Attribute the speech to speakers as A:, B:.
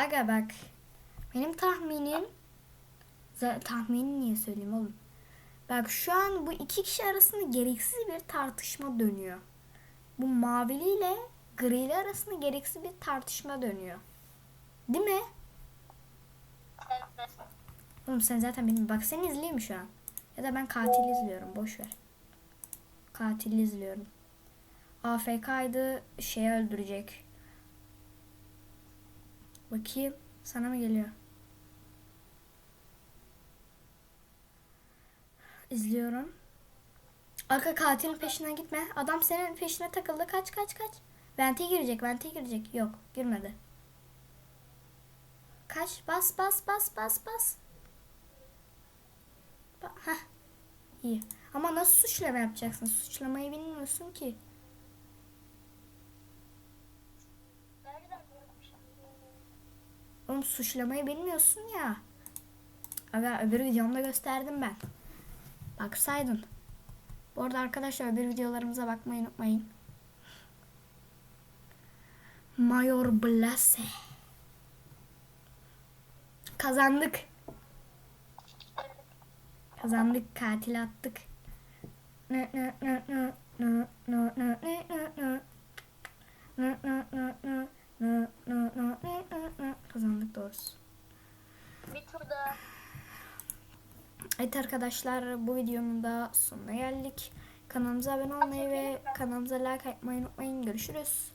A: Aga bak. Benim tahminim tahmini niye söyleyeyim oğlum? Bak şu an bu iki kişi arasında gereksiz bir tartışma dönüyor. Bu maviliyle grili arasında gereksiz bir tartışma dönüyor. Değil mi? Oğlum sen zaten benim bak seni izleyeyim şu an? Ya da ben katil izliyorum boş ver. Katil izliyorum. AFK'ydı şey öldürecek. Bakayım sana mı geliyor? İzliyorum. Arka katilin peşine gitme. Adam senin peşine takıldı. Kaç kaç kaç. Vente girecek, vente girecek. Yok, girmedi. Kaç, bas bas bas bas bas. Ba- Heh. İyi. Ama nasıl suçlama yapacaksın? Suçlamayı bilmiyorsun ki. Oğlum suçlamayı bilmiyorsun ya. Aga öbür videomda gösterdim ben. Baksaydın. Bu arada arkadaşlar öbür videolarımıza bakmayı unutmayın. Mayor Blase. Kazandık. Kazandık katil attık. Nı nı nı nı Evet arkadaşlar bu videonun da sonuna geldik. Kanalımıza abone olmayı ve kanalımıza like atmayı unutmayın. Görüşürüz.